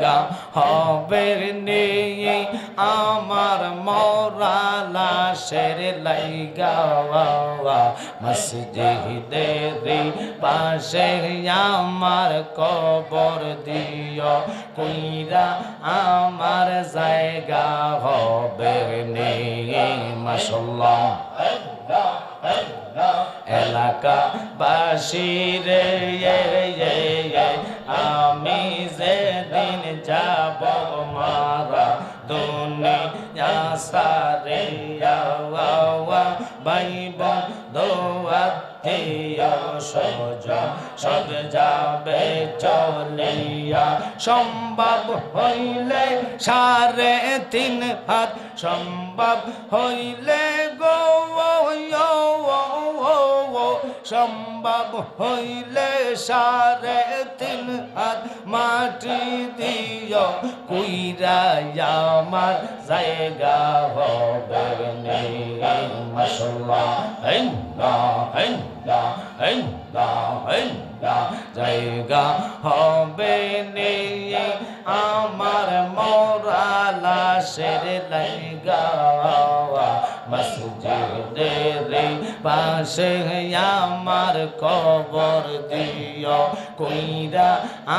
জায়গা হবে নিয়ে আমার মরা লাশের লাইগা মসজিদের পাশে আমার কবর দিও। কুইরা আমার জায়গা হবে নিয়ে মাসাল্লাহ এলাকা বাসিরে আমি যেদিন যাব মারা দুনিয়া সারে বাইব দোয়াত্মীয় সজ সব যাবে চলিয়া সম্ভব হইলে সাড়ে তিন হাত সম্ভব হইলে গো সম্ভব হইলে সাড়ে তিন হাত মাটি দিও, কুইরা আমার জায়গা হবে মশলা হেন্দা হেন্দা হেন্দা হেন্দা জায়গা হবে আমার মোরা লাশের লাইগা পাশে আমার কবর দিও। কইরা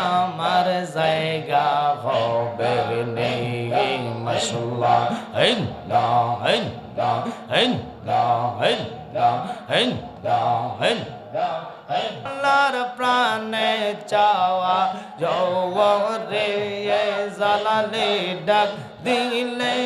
আমার জায়গা হবে নেই মশলা হইন না হইন না হইন না হইন না হইন না হেন আল্লাহর প্রাণে চাওয়া রে জালালে ডাক দিলে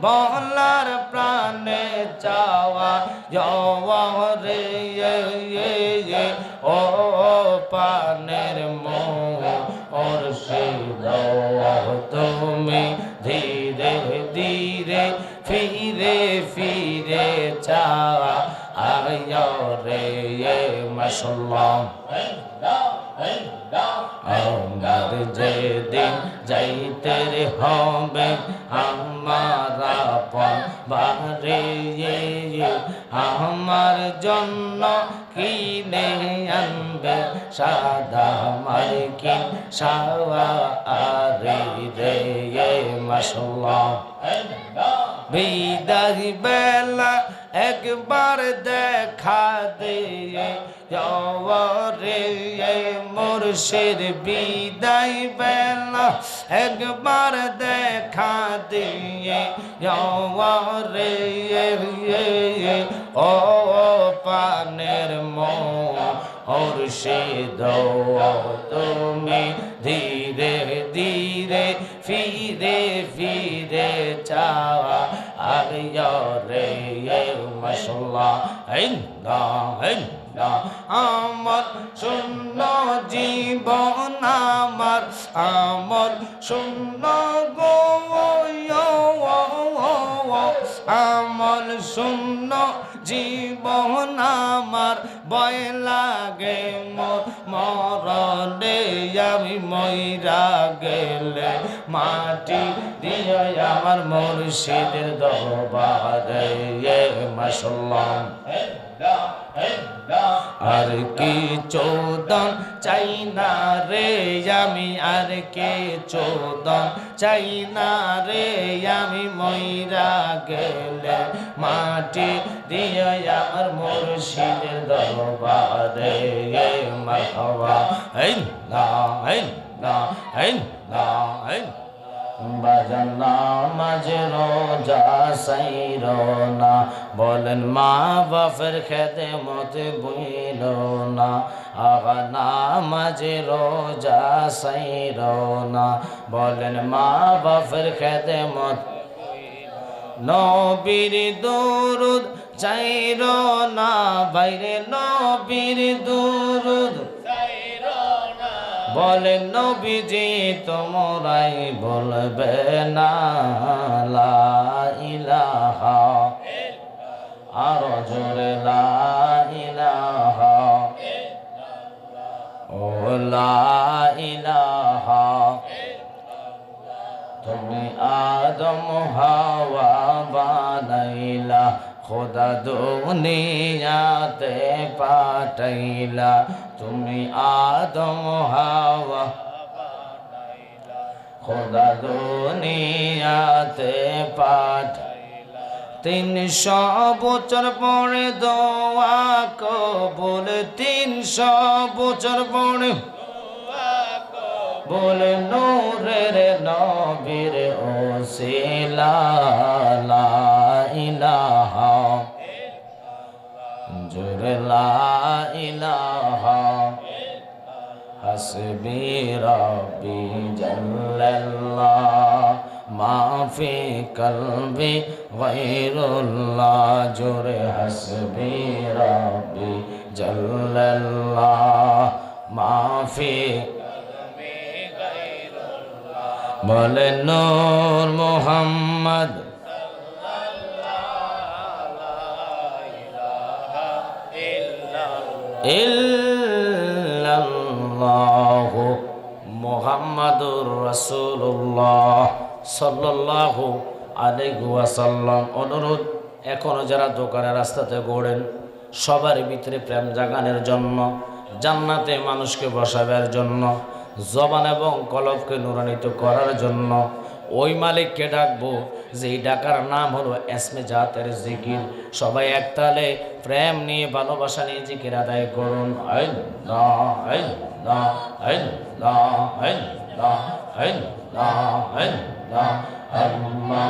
বলার প্রাণে চাওয়া রে ও পানের মো ওর সে তুমি ধীরে ধীরে, ফিরে ফিরে চাওয়া আয় রে মাসাল্লাহ আমার যেদিন যাইতে হবে, আমার বারে আমার জন্য কিনে আনবে সাদা মার্কিন সাওয়া আরে রে মাসাল্লাহ বিদায় বেলা একবার দেখা দিয়ে রে মুর্শিদ বিদায় বেলা একবার দেখা দিয়ে রে ও পানের মুর্শিদ তুমি ধীরে ধীরে, ফিরে ফিরে চাওয়া আরিয়া রে মশলা, হিন্দা হিন্দা। আমার শূন্য জীবন, আমার আমার শূন্য গো আমল শূন্য জীবন, আমার ভয় লাগে, মোর মরণে আমি ময়রা গেলে মাটি দিয়ে আমার মুর্শিদের দরবারে মাসাল্লাম আর কি চোদন চাই না রে আমি, আর কে চোদন চাই না রে আমি ময়রা গেলে মাটি দিয়ে আমার মুর্শিদের দরবারে মারহাবা। হেন না হেন না হেন না হেন মাঝে বলেন মা বাপের খেতে মতে বইল না। আগা না মাঝে রোজা সাইর না। বলেন মা বাপের খেতে মত নবীর দরুদ চাইর না। বাইরে নবীর দরুদ বলে নবীজি, তোমরাই বলবে না, লা ইলাহা আরও জোরে, লা ইলাহা ও লা ইলাহা তুমি আদম, হাওয়া বানাইলা, খোদা দুনিয়াতে পাঠাইলা। তুমি আদম হাওয়া খোদা দুনিয়াতে পাঠাইলা তিনশো বছর পরে দোয়া কবুল। তিনশো বছর পরে বলে নূরের নবীর ওসিলা। লা ইলাহা। জোরে লা ইলাহা। হাসবি রব্বি জাল্লাল্লাহ মা ফি কলবি গায়রুল্লাহ জোরে হাসবি রব্বি জাল্লাল্লাহ মা ফি বলে নূর محمد رسول الله صلى الله عليه وسلم অনুরোধ, এখনও যারা দোকানের রাস্তাতে ঘোরেন, সবার ভিতরে প্রেম জাগানের জন্য, জান্নাতে মানুষকে বসাবার জন্য, জবান এবং কলবকে নুরানিত করার জন্য ওই মালিককে ডাকবো, যেই ডাকার নাম হলো এসমে জাতের জিকির। সবাই একতালে প্রেম নিয়ে ভালোবাসা নিয়ে জিকির আদায় করুন। আল্লাহ আল্লাহ আল্লাহ আল্লাহ আল্লাহ আল্লাহ আল্লাহ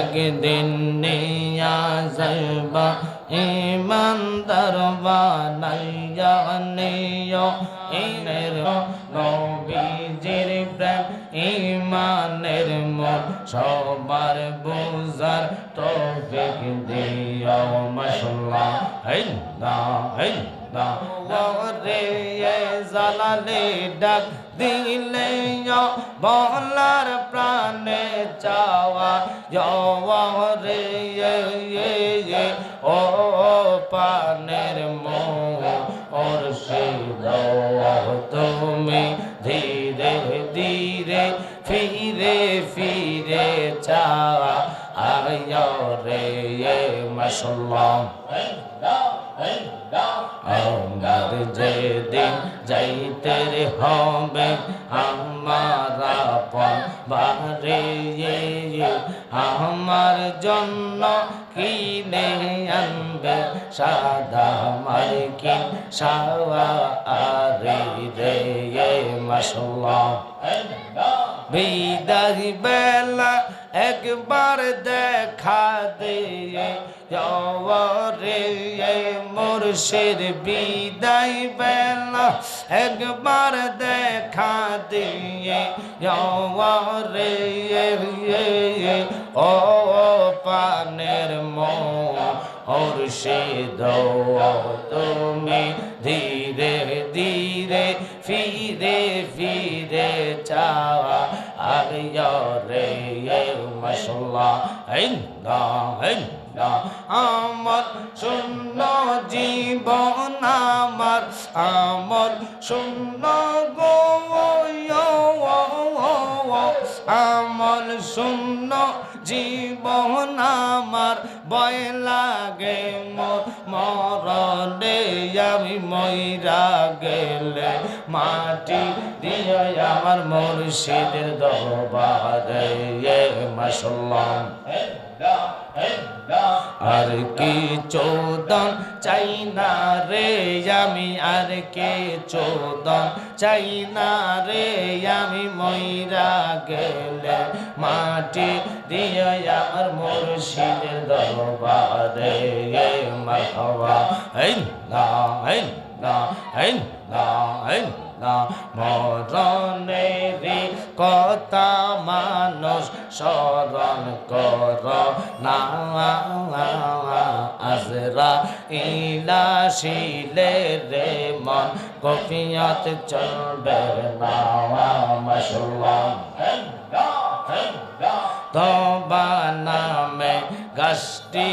একদিন নিয়া যাইবা ইমানদার বানাইয়া নিও। ইনের নবীজির প্রেম ইমানের মন সবার বুঝার তৌফিক দিও না হেই না রে জালালে ডাক দিলে বলার প্রাণে চাওয়া। রে ও পানের মো ওর সে তুমি মাসাল্লাহ আমার যেদিন যাইতে হবে, আমার আপন বারে আমার জন্য কিনে আনবে সাদা মার্কিন সাওয়া আরে রে মাসাল্লাহ বিদায় বেলা একবার দেখা দিয়ে রে মুর্শিদ, বিদায় বেলা একবার দেখা দিয়ে রে ও পানের মো ওর সে তুমি ধীরে ধীরে ফিরে ফিরে চাওয়া মশলা আমার শূন্য জীবন, আমার আমার শূন্য গো আমার শূন্য জীবন, আমার ভয় লাগে। মোর মরণে আমি ময়রা গেলে মাটি দিয়ে আমার মুর্শিদের দরবারে মাসাল্লাহ আর কি চোদন চাই না রে আমি, আর কে চোদন চাই না রে আমি ময়রা গেলে মাটি দিয়ে আমার মুর্শিদের দরবারে মারহাবা। এই না এই না না না। মরণেরই কথা মানুষ স্মরণ কর না। আজরা ইলা শিলে রে মন কফিয়ত চলবে না। মাসাল্লাহ তবা নামে গাছটি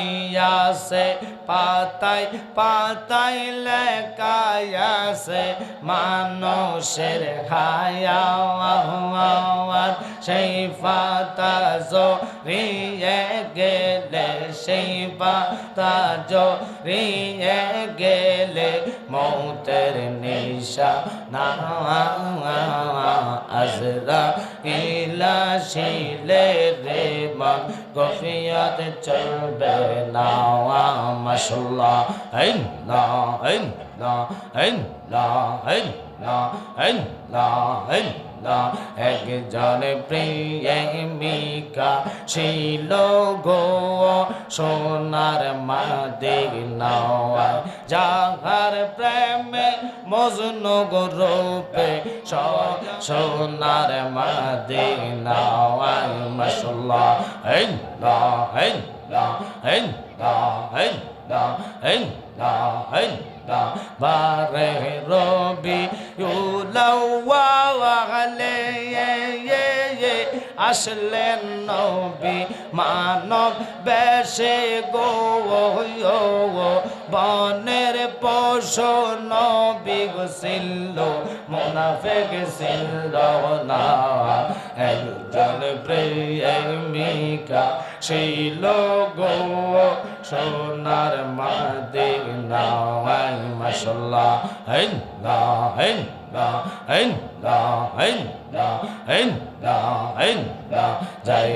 আছে, পাতায় পাতায় লেখায়াছে মানুষের খায়াওয়ার সেই পাতা জড়িয়ে গেলে, সেই পাতা জড়িয়ে গেলে মৌতের নিশা না। আজরা ইল বিলাসিলে রে মন গফিয়াত চলবে না মাশাল্লাহ আইন না আইন না আইন না আইন না আইন না আইন না একজন প্রেমিকা ছিল গো সোনার মাদিনা যাহার প্রেমে মজনু রূপে সোনার মাদিনা মাশাল্লাহ আইন না আইন না আইন না বারে রবি ইউলাওয়ালে আসলেন নবী মানব বেশে গো বনের পশু নবী গছিল মুনাফিক ছিল না একজন প্রেমিকা ছিল গো সোনার মাদিনা মাশাল্লাহ আইন না আইন না আইন না আইন না আইন না আইন না যাই